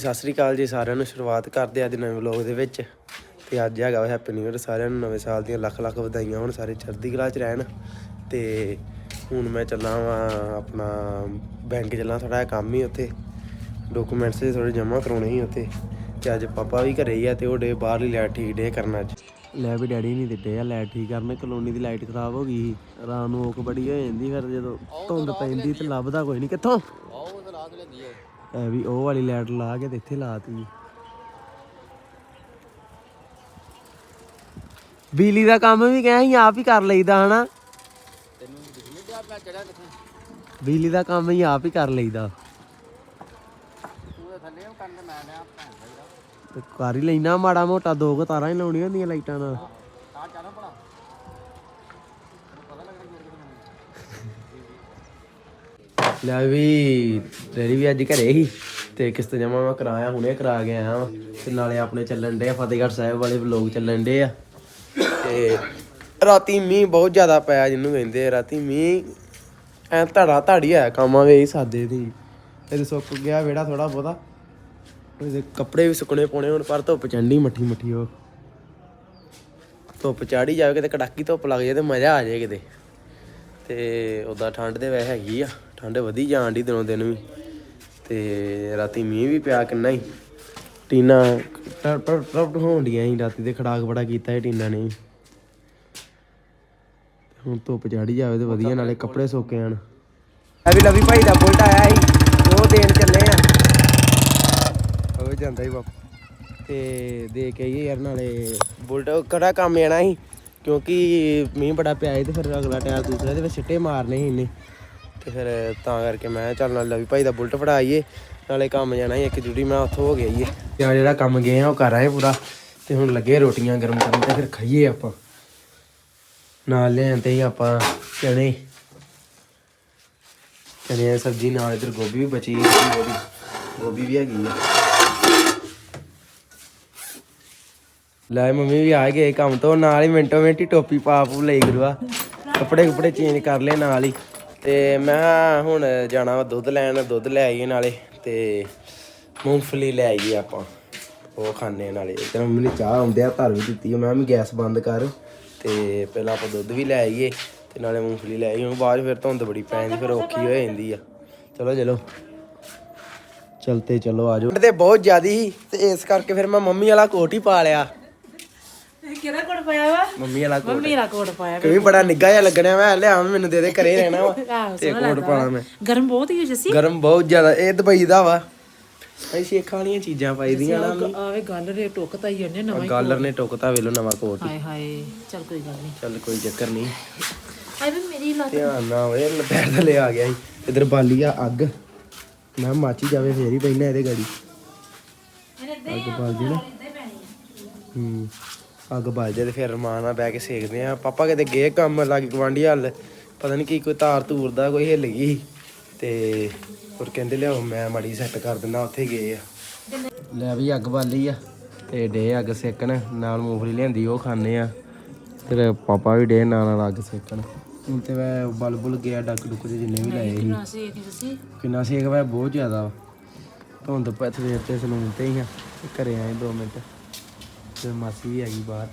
ਸਤਿ ਸ੍ਰੀ ਅਕਾਲ ਜੀ ਸਾਰਿਆਂ ਨੂੰ ਸ਼ੁਰੂਆਤ ਕਰਦੇ ਆ ਅੱਜ ਨਵੇਂ ਵਲੌਗ ਦੇ ਵਿੱਚ। ਤੇ ਅੱਜ ਹੈਗਾ ਹੈਪੀ ਨਿਊ ਇਅਰ ਸਾਰਿਆਂ ਨੂੰ ਨਵੇਂ ਸਾਲ ਦੀਆਂ ਲੱਖ ਲੱਖ ਵਧਾਈਆਂ ਹੋਣ ਸਾਰੇ ਚੜ੍ਹਦੀ ਕਲਾ 'ਚ ਰਹਿਣ। ਤੇ ਹੁਣ ਮੈਂ ਚੱਲਾਂ ਵਾਂ ਆਪਣਾ ਬੈਂਕ ਚੱਲਾਂ ਥੋੜਾ ਜਿਹਾ ਕੰਮ ਹੀ ਉੱਥੇ। ਡਾਕੂਮੈਂਟਸ ਥੋੜੇ ਜਮ੍ਹਾਂ ਕਰਾਉਣੇ ਸੀ ਉੱਥੇ। ਤੇ ਅੱਜ ਪਾਪਾ ਵੀ ਘਰੇ ਹੀ ਆ ਤੇ ਉਹ ਡੇ ਬਾਹਰਲੀ ਲਾਈਟ ਠੀਕ ਡੇ ਕਰਨਾ ਅੱਜ। ਲੈ ਵੀ ਡੈਡੀ ਨਹੀਂ ਦਿੱਤੇ ਆ ਲਾਈਟ ਠੀਕ ਕਰਨ ਕਲੋਨੀ ਦੀ ਲਾਈਟ ਖਰਾਬ ਹੋ ਗਈ ਸੀ। ਰਾਤ ਨੂੰ ਓਕ ਬੜੀ ਹੋ ਜਾਂਦੀ ਫਿਰ ਜਦੋਂ ਧੁੰਦ ਪੈਂਦੀ ਤੇ ਲੱਭਦਾ ਕੋਈ ਨਹੀਂ ਕਿੱਥੋਂ? ਐ ਵੀ ਉਹ ਵਾਲੀ ਲਾਈਟ ਲਾ ਕੇ ਤੇ ਇੱਥੇ ਲਾਤੀ। ਬਿਜਲੀ ਦਾ ਕੰਮ ਵੀ ਕਹਾਂ, ਅਸੀਂ ਆਪ ਹੀ ਕਰ ਲਈਦਾ ਹਨਾ। ਬਿਜਲੀ ਦਾ ਕੰਮ ਹੀ ਆਪ ਹੀ ਕਰ ਲਈਦਾ। ਤੇ ਕਰ ਹੀ ਲੈਣਾ ਮਾੜਾ ਮੋਟਾ ਦੋ ਕੁ ਤਾਰਾਂ ਹੀ ਲਾਉਣੀਆਂ ਹੁੰਦੀਆਂ ਲਾਈਟਾਂ ਨਾਲ। ਲੈ ਵੀ ਡੈਡੀ ਵੀ ਅੱਜ ਘਰੇ ਹੀ। ਤੇ ਕਿਸ਼ਤ ਜਮਾ ਮੈਂ ਕਰਾਇਆ, ਹੁਣੇ ਕਰਾ ਕੇ ਆਇਆ ਵਾਂ। ਤੇ ਨਾਲੇ ਆਪਣੇ ਚੱਲਣ ਡੇ ਆ, ਫਤਿਹਗੜ੍ਹ ਸਾਹਿਬ ਵਾਲੇ ਵਲੋਗ ਚੱਲਣ ਡੇ ਆ। ਤੇ ਰਾਤੀ ਮੀਂਹ ਬਹੁਤ ਜ਼ਿਆਦਾ ਪਿਆ ਜਿਹਨੂੰ ਕਹਿੰਦੇ ਆ, ਰਾਤੀ ਮੀਂਹ, ਐ ਧੜਾ ਧਾੜੀ ਆਇਆ ਕੰਮਾਂ ਵੇ ਸਾਦੇ ਦੀ। ਇਹਦੇ ਸੁੱਕ ਗਿਆ ਵਿਹੜਾ ਥੋੜਾ ਬਹੁਤਾ। ਇਹਦੇ ਕੱਪੜੇ ਵੀ ਸੁੱਕਣੇ ਪਾਉਣੇ ਹੁਣ, ਪਰ ਧੁੱਪ ਚੰਡੀ ਮੱਠੀ ਮੱਠੀ ਹੋ ਧੁੱਪ ਚਾੜੀ ਜਾਵੇ ਕਿਤੇ ਕੜਾਕੀ ਧੁੱਪ ਲੱਗ ਜਾਏ ਤੇ ਮਜ਼ਾ ਆ ਜਾਏ ਕਿਤੇ। ਤੇ ਉਦਾਂ ਠੰਡ ਦੇ ਵੈਸੇ ਹੈਗੀ ਆ। ਠੰਡ ਵਧੀ ਜਾਣ ਦੀ ਦਿਨੋਂ ਦਿਨ ਵੀ। ਤੇ ਰਾਤੀ ਮੀਂਹ ਵੀ ਪਿਆ ਕਿੰਨਾ ਹੀ। ਟੀਨਾ ਟਰ ਟਰ ਹੋਣ ਡੀਆਂ ਸੀ ਰਾਤੀ ਤੇ ਖੜਾਕ ਬੜਾ ਕੀਤਾ ਇਹ ਟੀਨਾ ਨੇ। ਹੁਣ ਧੁੱਪ ਚਾੜੀ ਜਾਵੇ ਤੇ ਵਧੀਆ ਨਾਲੇ ਕੱਪੜੇ ਸੁੱਕ ਜਾਣ। ਅਭੀ ਲਵੀ ਭਾਈ ਦਾ ਬੁਲਟ ਆਇਆ ਸੀ ਉਹ ਦੇਣ ਚੱਲੇ ਆ। ਉਹ ਜਾਂਦਾ ਹੀ ਬਾਪ। ਤੇ ਦੇ ਕੇ ਆਈਏ ਯਾਰ ਨਾਲੇ ਬੁਲਟ ਕਿਹੜਾ ਕੰਮ ਆਣਾ ਸੀ ਕਿਉਂਕਿ ਮੀਂਹ ਬੜਾ ਪਿਆ ਸੀ ਤੇ ਫਿਰ ਅਗਲਾ ਟਾਇਰ ਦੂਸਰੇ ਦੇ ਵਿੱਚ ਸਿੱਟੇ ਮਾਰਨੇ ਸੀ ਇਹਨੇ ਤੇ ਫਿਰ ਤਾਂ ਕਰਕੇ ਮੈਂ ਕਿਹਾ ਚੱਲ ਨਾਲ ਲਵੀ ਭਾਈ ਦਾ ਬੁਲਟ ਫੜਾਈਏ, ਨਾਲੇ ਕੰਮ ਜਾਣਾ ਸੀ, ਇੱਕ ਜੁੜੀ ਮੈਂ ਉੱਥੋਂ ਹੋ ਗਿਆ ਈ ਤੇ ਆ ਜਿਹੜਾ ਕੰਮ ਗਏ ਆ, ਉਹ ਕਰ ਆਏ ਪੂਰਾ, ਤੇ ਹੁਣ ਲੱਗੇ ਰੋਟੀਆਂ ਗਰਮ ਕਰਨ ਤੇ ਫਿਰ ਖਾਈਏ ਆਪਾਂ। ਨਾਲ ਲਿਆਂਦੇ ਹੀ ਆਪਾਂ ਚਣੇ ਚਣੇ ਸਬਜ਼ੀ, ਨਾਲ ਇਧਰ ਗੋਭੀ ਵੀ ਬਚੀ ਗੋਭੀ ਗੋਭੀ ਵੀ ਹੈਗੀ ਆ। ਲੈ ਮੰਮੀ ਵੀ ਆ ਗਏ ਕੰਮ ਤੋਂ, ਨਾਲ ਹੀ ਮਿੰਟੋ ਮਿੰਟ ਹੀ ਟੋਪੀ ਪਾ ਪੂ ਲਈ ਗੁਰੂਆ। ਕੱਪੜੇ ਕੁਪੜੇ ਚੇਂਜ ਕਰ ਲਏ ਨਾਲ ਹੀ। ਤੇ ਮੈਂ ਹੁਣ ਜਾਣਾ ਵਾ ਦੁੱਧ ਲੈਣ ਦੁੱਧ ਲੈ ਆਈਏ ਨਾਲੇ ਤੇ ਮੂੰਗਫਲੀ ਲੈ ਆਈਏ ਆਪਾਂ। ਉਹ ਖਾਣੇ ਨਾਲੇ। ਤੇ ਮੰਮੀ ਨੇ ਚਾਹ ਆਉਂਦੇ ਆ ਧਰ ਵੀ ਦਿੱਤੀ। ਮੈਂ ਵੀ ਗੈਸ ਬੰਦ ਕਰ। ਤੇ ਪਹਿਲਾਂ ਆਪਾਂ ਦੁੱਧ ਵੀ ਲੈ ਆਈਏ ਤੇ ਨਾਲੇ ਮੂੰਗਫਲੀ ਲੈ ਆਈਏ। ਹੁਣ ਬਾਅਦ ਫਿਰ ਧੁੰਦ ਬੜੀ ਪੈ ਜਾਂਦੀ ਫਿਰ ਔਖੀ ਹੋ ਜਾਂਦੀ ਆ। ਚਲੋ ਚਲੋ। ਚਲਤੇ ਚਲੋ ਆਜੋ ਤੇ ਬਹੁਤ ਜ਼ਿਆਦੀ ਸੀ ਤੇ ਇਸ ਕਰਕੇ ਫਿਰ ਮੈਂ ਮੰਮੀ ਵਾਲਾ ਕੋਟ ਹੀ ਪਾ ਲਿਆ। ਕੋਟ ਪਾਇਆ ਵਾ? ਮੰਮੀ ਵਾਲਾ ਕੋਟ। ਪਾਇਆ ਕਿਉਂਕਿ ਬੜਾ ਨਿੱਗਾ ਜਿਹਾ ਲੱਗਣਾ ਮੈਂ ਲਿਆ ਮੈਨੂੰ ਦੇ ਦੇ ਘਰੇ ਰਹਿਣਾ ਵਾ। ਤੇ ਕੋਟ ਪਾਣਾ ਮੈਂ। ਗਰਮ ਬਹੁਤ ਹੀ ਜੱਸੀ। ਗਰਮ ਬਹੁਤ ਜ਼ਿਆਦਾ। ਇਹ ਦੁਬਈ ਦਾ ਵਾ। ਅਸੀਂ ਸ਼ੇਖਾਂ ਵਾਲੀਆਂ ਚੀਜ਼ਾਂ ਪਾਈਦੀਆਂ ਨਾ। ਆਵੇ ਗੱਲ ਰੇ ਟੁੱਕਤਾ ਹੀ ਉਹਨੇ ਨਵਾਂ ਹੀ। ਗਾਲਰ ਨੇ ਟੁਕਤਾ ਵੇਲੋ ਨਵਾਂ ਕੋਟ। ਹਾਏ ਹਾਏ ਚੱਲ ਕੋਈ ਗੱਲ ਨਹੀਂ। ਚੱਲ ਕੋਈ ਚੱਕਰ ਨਹੀਂ। ਆਏ ਵੀ ਮੇਰੀ ਲੱਤ। ਧਿਆਨ ਨਾ ਹੋਏ ਲਪੈਰ ਥੱਲੇ ਆ ਗਿਆ ਸੀ। ਇਧਰ ਬਾਲੀ ਆ ਅੱਗ। ਮੈਂ ਮਾਚੀ ਜਾਵੇ ਫੇਰ ਹੀ ਪੈਣਾ ਇਹਦੇ ਗਾੜੀ। ਅੱਗ ਬਾਲਦੀ ਨਾ। ਹੂੰ। ਅੱਗ ਬਾਲ ਜਾਏ ਤੇ ਫਿਰ ਰਮਾਨ ਨਾਲ ਬਹਿ ਕੇ ਸੇਕਦੇ ਆ ਪਾਪਾ ਕਿਤੇ ਗਏ ਕੰਮ ਲੱਗ ਗਵਾਂਢੀ ਹੱਲ ਪਤਾ ਨਹੀਂ ਕੀ ਕੋਈ ਤਾਰ ਤੂਰ ਦਾ ਕੋਈ ਹਿੱਲ ਗਈ। ਸੀ ਤੇ ਹੋਰ ਕਹਿੰਦੇ ਲਿਆਓ ਮੈਂ ਮਾੜੀ ਸੈੱਟ ਕਰ ਦਿੰਦਾ ਉੱਥੇ ਗਏ ਆ। ਲੈ ਵੀ ਅੱਗ ਬਾਲੀ ਆ ਤੇ ਡੇ ਅੱਗ ਸੇਕਣ ਨਾਲ ਮੂੰਗਫਲੀ ਲਿਆਂਦੀ ਉਹ ਖਾਣੇ ਆ। ਫਿਰ ਪਾਪਾ ਵੀ ਡੇ ਨਾਲ ਨਾਲ ਅੱਗ ਸੇਕਣ। ਹੁਣ ਤੇ ਮੈਂ ਬਲ ਬੁਲ ਗਿਆ ਡੱਕ ਡੁੱਕ ਦੇ ਜਿੰਨੇ ਵੀ ਲਾਏ ਸੀ। ਨਾ ਸੀ ਕਿੰਨਾ ਸੇਕ ਵਾ ਬਹੁਤ ਜ਼ਿਆਦਾ ਧੁੰਦ ਪੈ ਸਵੇਰ ਤੇ ਸਲੂਨ ਤੇ ਹੀ ਆ ਘਰੇ ਆਏ 2 ਮਿੰਟ। ਤੇ ਮਾਸੀ ਵੀ ਗਈ ਬਾਹਰ।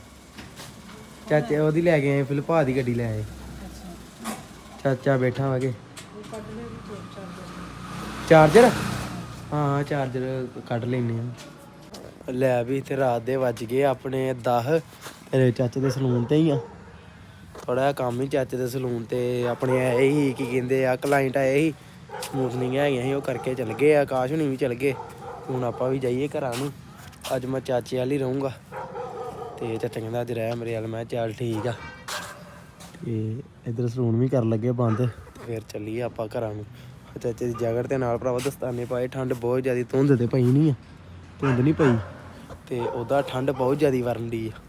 ਚਾਚੇ ਉਹਦੀ ਲੈ ਕੇ ਆਏ, ਫਿਰ ਭਾ ਦੀ ਗੱਡੀ ਲੈ ਆਏ। ਚਾਚਾ ਬੈਠਾ ਵਾਗੇ ਚਾਰਜਰ? ਹਾਂ ਚਾਰਜਰ ਕੱਢ ਲੈਨੇ ਆ। ਲੈ ਵੀ ਤੇ ਰਾਤ ਦੇ ਵੱਜ ਗਏ ਆਪਣੇ 10 ਤੇਰੇ ਚਾਚੇ ਦੇ ਸਲੂਨ ਤੇ ਹੀ ਆ। ਥੋੜਾ ਜਿਹਾ ਕੰਮ ਹੀ ਚਾਚੇ ਦੇ ਸਲੂਨ ਤੇ। ਆਪਣੇ ਆਏ ਹੀ, ਕੀ ਕਹਿੰਦੇ ਆ ਕਲਾਇੰਟ ਆਏ ਸੀ ਸਮੂਥਨਿੰਗ ਹੈਗੀਆਂ ਸੀ, ਉਹ ਕਰਕੇ ਚਲ ਗਏ ਆਕਾਸ਼ ਹੁਣੀ ਵੀ ਚੱਲ ਗਏ। ਹੁਣ ਆਪਾਂ ਵੀ ਜਾਈਏ ਘਰਾਂ ਨੂੰ। ਅੱਜ ਮੈਂ ਚਾਚੇ ਵਾਲੀ ਰਹੂੰਗਾ। ਤੇ ਚਾਚਾ ਕਹਿੰਦਾ ਅੱਜ ਰਹਿ ਮੇਰੇ ਵੱਲ ਮੈਂ ਚੱਲ ਠੀਕ ਆ। ਤੇ ਇਧਰ ਸਲੂਨ ਵੀ ਕਰਨ ਲੱਗੇ ਬੰਦ। ਫਿਰ ਚੱਲੀਏ ਆਪਾਂ ਘਰਾਂ ਨੂੰ। ਚਾਚੇ ਦੀ ਜੈਕਟ ਤੇ ਨਾਲ ਭਰਾਵਾ ਦਸਤਾਨੇ ਪਾਏ ਠੰਡ ਬਹੁਤ ਜ਼ਿਆਦੀ ਧੁੰਦ ਤੇ ਪਈ ਨਹੀਂ ਆ। ਧੁੰਦ ਨਹੀਂ ਪਈ। ਤੇ ਉਹਦਾ ਠੰਡ ਬਹੁਤ ਜ਼ਿਆਦੀ ਵਰਨ ਦੀ ਆ।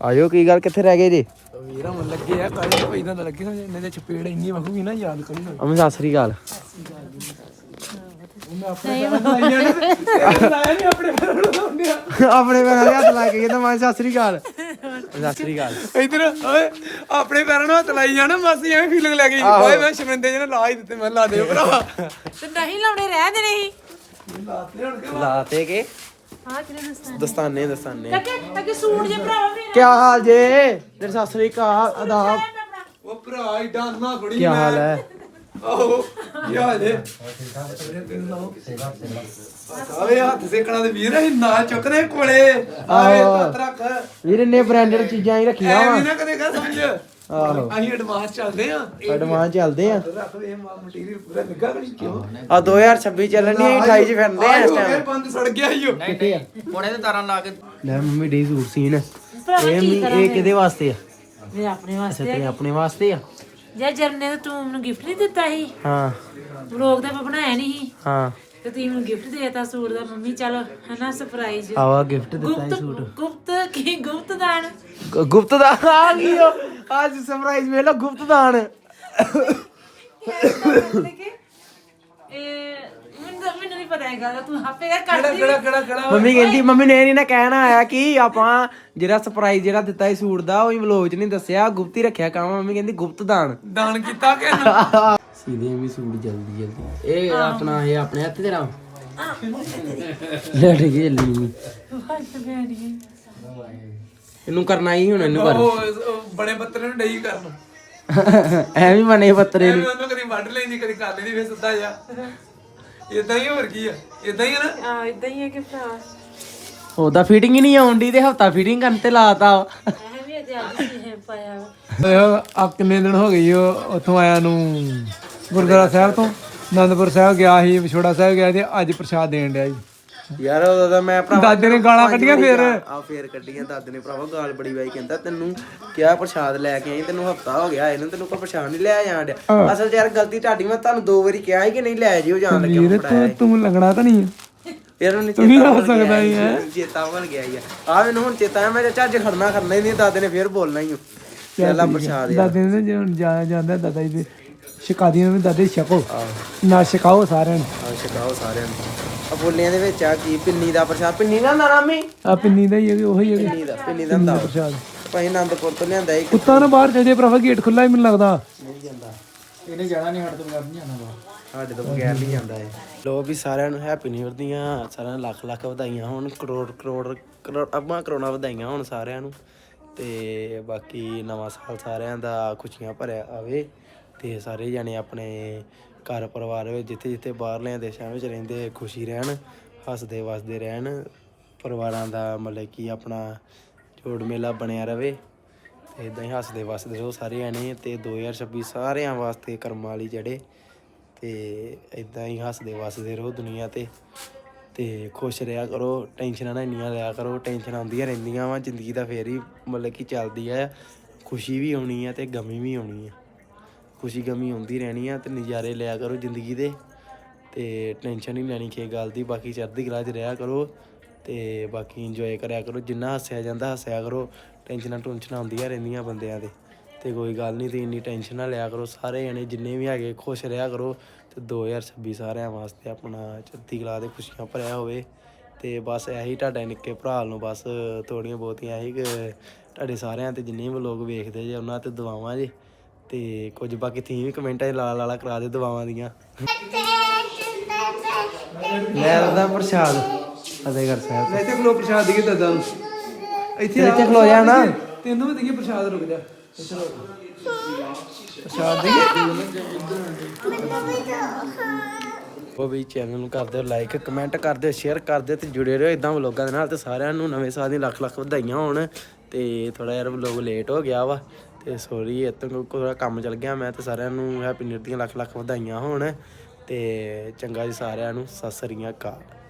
ਆਇਓ ਕੀ ਗੱਲ ਕਿੱਥੇ ਰਹਿ ਗਏ ਜੇ? ਵੀਰਾ ਮਨ ਲੱਗੇ ਆ ਕਾਲੇ ਭਾਈ ਦਾ ਲੱਗੇ ਹੋਏ ਇਹਨੇ ਦੇ ਚਪੇੜ ਇੰਨੀ ਵਖੂਗੀ ਨਾ ਯਾਦ ਕਰੀ ਅਮੀ ਸਤਿ ਸ੍ਰੀ ਅਕਾਲ। ਉਹਨੇ ਆਪਣੇ ਪੈਰਾਂ ਦੇ ਹੱਥ ਲਾ ਕੇ ਕਹਿੰਦਾ ਮੈਂ ਸਤਿ ਸ੍ਰੀ ਅਕਾਲ। ਸਤਿ ਸ੍ਰੀ ਅਕਾਲ। ਇਧਰ ਓਏ ਆਪਣੇ ਪੈਰਾਂ ਨੂੰ ਹੱਥ ਲਾਈ ਜਾਣਾ ਮਾਸੀ ਐਵੇਂ ਫੀਲਿੰਗ ਲੈ ਗਈ। ਓਏ ਮੈਂ ਸ਼ਰਮਿੰਦੇ ਜਿਹਨੇ ਲਾ ਹੀ ਦਿੱਤੇ ਮੈਂ ਲਾ ਦਿਓ ਭਰਾ। ਤੇ ਨਹੀਂ ਲਾਉਣੇ ਰਹਿ ਦੇਣੇ ਸੀ। ਲਾਤੇ ਹੁਣ ਕੇ ਲਾਤੇ ਕੇ? ਹਾਂ ਤੇਰੇ ਦਸਤਾਨੇ? ਦਸਤਾਨੇ ਦਸਤਾਨੇ। ਕਾਕੇ ਕਾਕੇ ਸੂਟ ਜੇ ਭਰਾਵਾ ਮੇਰਾ ਕੀ ਹਾਲ ਜੇ? ਤੇਰੇ ਸਤਿ ਸ੍ਰੀ ਅਕਾਲ ਆਦਾਬ। ਉਹ ਭਰਾ ਹੀ ਡਾਨਾ ਕੁੜੀ ਕੀ ਹਾਲ ਹੈ? ਆਹੋ। ਕੀ ਹਾਲ ਹੈ ਆਵੇ ਹੱਥ ਸੇਕਣਾ ਦੇ ਵੀਰ ਅਸੀਂ ਨਾ ਚੁੱਕਦੇ ਕੋਲੇ। ਆਵੇ ਆਹੋ। ਹੱਥ ਰੱਖ। ਵੀਰ ਇੰਨੇ ਬ੍ਰਾਂਡਡ ਚੀਜ਼ਾਂ ਹੀ ਰੱਖੀਆਂ ਐਵੇਂ ਵਾ। ਨਾ ਕਦੇ ਕਹ ਸਮਝ। ਆਹੋ। ਅਸੀਂ ਐਡਵਾਂਸ ਚੱਲਦੇ ਆ ਐਡਵਾਂਸ ਚੱਲਦੇ ਆ ਰੱਖ ਇਹ ਮਟੀਰੀਅਲ ਪੂਰਾ ਲੱਗਾ ਕਿ ਕਿਉਂ? ਆ 2026 ਚੱਲਣੀ ਹੈ 28 ਚ ਫਿਰਦੇ ਆ ਇਸ ਆਹ ਟਾਈਮ ਬੰਦ ਸੜ ਗਿਆ ਈਓ ਕਿੱਥੇ ਆ ਕੋਣੇ ਤੇ ਤਾਰਾਂ ਲਾ ਕੇ ਲੈ ਮੰਮੀ ਡੇ ਸੂਟ ਸੀਨ ਇਹ ਕਿਹਦੇ ਵਾਸਤੇ ਆ? ਆਪਣੇ ਵਾਸਤੇ ਆਪਣੇ ਵਾਸਤੇ ਆ? ਜੇ ਜਰਨੇ ਤੇ ਤੂੰ ਮੈਨੂੰ ਗਿਫਟ ਨਹੀਂ ਦਿੱਤਾ ਸੀ। ਹਾਂ। ਵਲੋਗ ਦਾ ਮੈਂ ਬਣਾਇਆ ਨਹੀਂ ਸੀ। ਹਾਂ। ਤੇ ਤੂੰ ਮੈਨੂੰ ਗਿਫਟ ਦੇਤਾ ਸੂਟ ਦਾ। ਮੰਮੀ ਚਲ ਹਨਾ ਸਰਪ੍ਰਾਈਜ਼ ਆਵਾ ਗਿਫਟ ਦਿੱਤਾ ਗੁਪਤ ਸੂਟ। ਗੁਪਤ ਕੀ ਗੁਪਤ ਦਾਨ ਗ- ਗੁਪਤ ਦਾ ਆ ਗਈ ਓ। ਅੱਜ ਸਰਪ੍ਰਾਈਜ਼ ਵੇਖ ਲਓ ਗੁਪਤ ਦਾਨ ਇਹ ਮੈਨੂੰ ਪਤਾ ਹੈਗਾ ਤੂੰ ਆਪੇ ਕਰ ਕਿਹੜਾ ਕਰਦੀ। ਕਿਹੜਾ ਕਿਹੜਾ ਕਿਹੜਾ? ਮੰਮੀ ਕਹਿੰਦੀ ਮੰਮੀ ਨੇ ਨਹੀਂ ਨਾ ਕਹਿਣਾ ਆਇਆ ਕਿ ਆਪਾਂ ਜਿਹੜਾ ਸਰਪ੍ਰਾਈਜ਼ ਜਿਹੜਾ ਦਿੱਤਾ ਸੀ ਸੂਟ ਦਾ ਉਹ ਹੀ ਵਲੋਗ 'ਚ ਨਹੀਂ ਦੱਸਿਆ ਗੁਪਤੀ ਰੱਖਿਆ ਕੰਮ। ਮੰਮੀ ਕਹਿੰਦੀ ਗੁਪਤ ਦਾਨ। ਦਾਨ ਕੀਤਾ ਕਿ ਸੀਦੇ ਵੀ ਸੂਟ ਜਲਦੀ ਜਲਦੀ। ਇਹ ਆਪਣਾ ਇਹ ਆਪਣੇ ਹੱਥ ਤੇਰਾ? ਲੈ ਠੀਕ ਹੈ ਜਲਦੀ ਮੰਮੀ ਇਹਨੂੰ ਕਰਨਾ ਹੀ ਹੁਣ ਇਹਨੂੰ ਕਰ। ਉਹ ਉਹ ਬੜੇ ਪੱਤਰੇ ਨੂੰ ਡਈ ਕਰਨ। ਐਵੇਂ ਬਣੇ ਪੱਤਰੇ ਨੂੰ। ਐਵੇਂ ਉਹਨੂੰ ਕਦੀ ਵੱਢ ਲੈਂਦੀ ਕਦੀ ਕਰ ਲੈਂਦੀ ਫੇਰ ਸਿੱਧਾ ਜਾ। ਇਦਾਂ ਹੀ ਹੋਰ ਕੀ ਆ ਇਦਾਂ ਹੀ ਆ ਨਾ ਆ ਇਦਾਂ ਹੀ ਹੈ ਕਿ ਭਰਾ ਉਹਦਾ ਫਿਟਿੰਗ ਹੀ ਨਹੀਂ ਆਉਂਦੀ ਤੇ ਹਫਤਾ ਫਿਟਿੰਗ ਕਰਨ ਤੇ ਲਾਤਾ ਵਾ। ਮੈਂ ਵੀ ਅੱਜ ਅੱਜ ਹੀ ਪਾਇਆ ਵਾ। ਆ ਕਿੰਨੇ ਦਿਨ ਹੋ ਗਏ ਉਹ ਉੱਥੋਂ ਆਇਆ ਨੂੰ ਗੁਰਦੁਆਰਾ ਸਾਹਿਬ ਤੋਂ ਆਨੰਦਪੁਰ ਸਾਹਿਬ ਗਿਆ ਸੀ ਵਿਛੋੜਾ ਸਾਹਿਬ ਗਿਆ ਤੇ ਅੱਜ ਪ੍ਰਸ਼ਾਦ ਦੇਣ ਡਿਆ ਜੀ ਯਾਰ ਉਹਦਾ ਤਾਂ ਮੈਂ ਭਰਾ ਦਾਦੇ ਨੇ ਗਾਲਾਂ ਕੱਢੀਆਂ ਫੇਰ। ਆ ਫੇਰ ਕੱਢੀਆਂ ਦਾਦੇ ਨੇ ਭਰਾਵਾ ਗਾਲ ਬੜੀ ਵਾਈ ਕਹਿੰਦਾ ਤੈਨੂੰ ਕਿਹਾ ਪ੍ਰਸ਼ਾਦ ਲੈ ਕੇ ਆਈ? ਤੈਨੂੰ ਹਫਤਾ ਹੋ ਗਿਆ ਇਹਨੂੰ ਤੈਨੂੰ ਕੋਈ ਪ੍ਰਸ਼ਾਦ ਨਹੀਂ ਲੈ ਜਾਣ ਡਿਆ। ਅਸਲ ਯਾਰ ਗਲਤੀ ਤੁਹਾਡੀ ਮੈਂ ਤੁਹਾਨੂੰ ਦੋ ਵਾਰੀ ਕਿਹਾ ਸੀ ਕਿ ਨਹੀਂ ਲੈ ਜਿਓ ਜਾਣ ਲੱਗਿਆ ਵੀਰ ਤੂੰ ਤੂੰ ਲੱਗਣਾ ਤਾਂ ਨਹੀਂ ਯਾਰ ਉਹਨੇ ਚੇਤਾ ਹੋ ਸਕਦਾ ਹੀ ਹੈ। ਚੇਤਾ ਭੁੱਲ ਗਿਆ ਯਾਰ ਆ ਮੈਨੂੰ ਹੁਣ ਚੇਤਾ ਆ ਮੈਂ ਚਾਚਾ ਅੱਜ ਖੜਨਾ ਖੜਨਾ ਹੀ ਨਹੀਂ ਦਾਦੇ ਨੇ ਫੇਰ ਬੋਲਣਾ ਹੀ ਪਹਿਲਾ ਪ੍ਰਸ਼ਾਦ ਯਾਰ। ਦਾਦੇ ਨੇ ਜਦੋਂ ਜਾ ਜਾਂਦਾ ਦਾਦਾ ਜੀ ਦੇ ਸ਼ਿਕਾਦੀਆਂ ਨੂੰ ਵੀ ਦਾਦੇ ਛਕੋ ਨਾ ਛਕਾਓ ਸਾਰਿਆਂ ਨੂੰ। ਆ ਛਕਾਓ ਸਾਰਿਆਂ ਨੂੰ। ਆ ਬੋਲੀਆਂ ਦੇ ਵਿੱਚ ਆ ਕੀ? ਪਿੰਨੀ ਦਾ ਪ੍ਰਸ਼ਾਦ। ਪਿੰਨੀ ਦਾ ਹੁੰਦਾ ਨਾਮੀ ਆ ਪਿੰਨੀ ਦਾ ਹੀ ਹੈ ਉਹੀ ਹੈ ਪਿੰਨੀ ਦਾ ਪਿੰਨੀ ਦਾ ਹੁੰਦਾ। ਵਾ। ਪ੍ਰਸ਼ਾਦ। ਭਾਈ ਆਨੰਦਪੁਰ ਤੋਂ ਲਿਆਂਦਾ ਇੱਕ ਕੁੱਤਾ ਨਾ ਬਾਹਰ ਜੇ ਭਰਾਵਾ ਗੇਟ ਖੁੱਲਾ ਹੀ ਮੈਨੂੰ ਲੱਗਦਾ। ਨਹੀਂ ਜਾਂਦਾ। ਇਹਨੇ ਜਾਣਾ ਨਹੀਂ ਹਟ ਤੋਂ ਬਗੈਰ ਨਹੀਂ ਜਾਣਾ ਬਾਹਰ। ਸਾਡੇ ਤੋਂ ਬਗੈਰ ਨਹੀਂ ਜਾਂਦਾ ਇਹ। ਲੋ ਵੀ ਸਾਰਿਆਂ ਨੂੰ ਹੈਪੀ ਨਿਊ ਇਅਰ ਦੀਆਂ ਸਾਰਿਆਂ ਨੂੰ ਲੱਖ ਲੱਖ ਵਧਾਈਆਂ ਹੋਣ ਕਰੋੜ ਕਰੋੜ ਕਰੋੜ ਅੱਬਾਂ ਕਰੋਨਾ ਵਧਾਈਆਂ ਹੋਣ ਸਾਰਿਆਂ ਨੂੰ। ਤੇ ਬਾਕੀ ਨਵਾਂ ਸਾਲ ਸਾਰਿਆਂ ਦਾ ਖੁਸ਼ੀਆਂ ਭਰਿਆ ਆਵੇ। ਤੇ ਸਾਰੇ ਜਾਣੇ ਆਪਣੇ ਘਰ ਪਰਿਵਾਰ ਵਿੱਚ, ਜਿੱਥੇ ਜਿੱਥੇ ਬਾਹਰਲੇ ਦੇਸ਼ਾਂ ਵਿੱਚ ਰਹਿੰਦੇ ਖੁਸ਼ੀ ਰਹਿਣ, ਹੱਸਦੇ ਵਸਦੇ ਰਹਿਣ, ਪਰਿਵਾਰਾਂ ਦਾ ਮਤਲਬ ਕਿ ਆਪਣਾ ਜੋੜ ਮੇਲਾ ਬਣਿਆ ਰਵੇ ਤੇ ਇਦਾਂ ਹੀ ਹੱਸਦੇ ਵਸਦੇ ਰਹੋ ਸਾਰੇ ਜਾਣੇ ਤੇ 2026 ਸਾਰਿਆਂ ਵਾਸਤੇ ਕਰਮਾਂ ਵਾਲੀ ਚੜੇ ਤੇ ਇਦਾਂ ਹੀ ਹੱਸਦੇ ਵਸਦੇ ਰਹੋ ਦੁਨੀਆ ਤੇ ਤੇ ਖੁਸ਼ ਰਿਹਾ ਕਰੋ, ਟੈਨਸ਼ਨਾਂ ਨਾ ਇੰਨੀਆਂ ਲਿਆ ਕਰੋ, ਟੈਨਸ਼ਨ ਆਉਂਦੀਆਂ ਰਹਿੰਦੀਆਂ ਵਾ, ਜ਼ਿੰਦਗੀ ਦਾ ਫੇਰ ਹੀ ਮਤਲਬ ਕਿ ਚੱਲਦੀ ਆ, ਖੁਸ਼ੀ ਵੀ ਆਉਣੀ ਆ ਤੇ ਗਮੀ ਵੀ ਆਉਣੀ ਆ। ਖੁਸ਼ੀ ਗਮੀ ਆਉਂਦੀ ਰਹਿਣੀ ਆ ਤੇ ਨਜ਼ਾਰੇ ਲਿਆ ਕਰੋ ਜ਼ਿੰਦਗੀ ਦੇ ਤੇ ਟੈਨਸ਼ਨ ਨਹੀਂ ਲੈਣੀ ਕਿਸੇ ਗੱਲ ਦੀ, ਬਾਕੀ ਚੜ੍ਹਦੀ ਕਲਾ 'ਚ ਰਿਹਾ ਕਰੋ ਤੇ ਬਾਕੀ ਇੰਜੋਏ ਕਰਿਆ ਕਰੋ, ਜਿੰਨਾ ਹੱਸਿਆ ਜਾਂਦਾ ਹੱਸਿਆ ਕਰੋ, ਟੈਨਸ਼ਨਾਂ ਟੁਨਸ਼ਨਾਂ ਆਉਂਦੀਆਂ ਰਹਿੰਦੀਆਂ ਬੰਦਿਆਂ ਦੇ ਤੇ ਕੋਈ ਗੱਲ ਨਹੀਂ ਤੇ ਇੰਨੀ ਟੈਨਸ਼ਨ ਨਾ ਲਿਆ ਕਰੋ, ਸਾਰੇ ਜਣੇ ਜਿੰਨੇ ਵੀ ਹੈਗੇ ਖੁਸ਼ ਰਿਹਾ ਕਰੋ ਤੇ 2026 ਸਾਰਿਆਂ ਵਾਸਤੇ ਆਪਣਾ ਚੜ੍ਹਦੀ ਕਲਾ ਦੇ ਖੁਸ਼ੀਆਂ ਭਰਿਆ ਹੋਵੇ ਤੇ ਬਸ ਇਹੀ ਤੁਹਾਡੇ ਨਿੱਕੇ ਭਰਾ ਨੂੰ ਬਸ ਥੋੜੀਆਂ ਬਹੁਤੀਆਂ ਇਹੀ ਤੁਹਾਡੇ ਸਾਰਿਆਂ ਤੇ ਜਿੰਨੇ ਵੀ ਲੋਕ ਵੇਖਦੇ ਜੇ ਉਹਨਾਂ ਤੇ ਦੁਆਵਾਂ ਜੇ ਤੇ ਕੁਝ ਬਾਕੀ ਥੀਮ ਵੀ ਕਮੈਂਟਾਂ 'ਚ ਲਾਲਾ ਲਾਲਾ ਕਰਾ ਦੇ ਦੁਆਵਾਂ ਦੀਆਂ। ਲੈ ਦਾ ਪ੍ਰਸ਼ਾਦ। ਫਤਿਹਗੜ੍ਹ ਸਾਹਿਬ। ਇੱਥੇ ਖਲੋ ਪ੍ਰਸ਼ਾਦ ਦੀਏ ਦਾਦਾ ਨੂੰ। ਇੱਥੇ ਇੱਥੇ ਖਲੋ ਜਾ ਨਾ। ਤੈਨੂੰ ਵੀ ਦਈਏ ਪ੍ਰਸ਼ਾਦ ਰੁਕ ਜਾ। ਪ੍ਰਸ਼ਾਦ ਦੀਏ? ਉਹ ਵੀ ਚੈਨਲ ਨੂੰ ਕਰ ਦਿਓ ਲਾਈਕ ਕਮੈਂਟ ਕਰ ਦਿਓ ਸ਼ੇਅਰ ਕਰ ਦਿਓ ਤੇ ਜੁੜੇ ਰਹੋ ਇਦਾਂ ਵਲੋਗਾਂ ਦੇ ਨਾਲ ਤੇ ਸਾਰਿਆਂ ਨੂੰ ਨਵੇਂ ਸਾਲ ਦੀਆਂ ਲੱਖ ਲੱਖ ਵਧਾਈਆਂ ਹੋਣ ਤੇ ਥੋੜਾ ਜਿਹਾ ਵਲੋਗ ਲੇਟ ਹੋ ਗਿਆ ਵਾ। ਤੇ ਸੌਰੀ ਇਤੋਂ ਕੋਈ ਕੰਮ ਚੱਲ ਗਿਆ, ਮੈਂ ਤੇ ਸਾਰਿਆਂ ਨੂੰ ਹੈਪੀ ਨਿਊ ਦੀਆਂ ਲੱਖ ਲੱਖ ਵਧਾਈਆਂ ਹੋਣ ਤੇ ਚੰਗਾ ਜੀ ਸਾਰਿਆਂ ਨੂੰ, ਸਤਿ ਸ੍ਰੀ ਅਕਾਲ।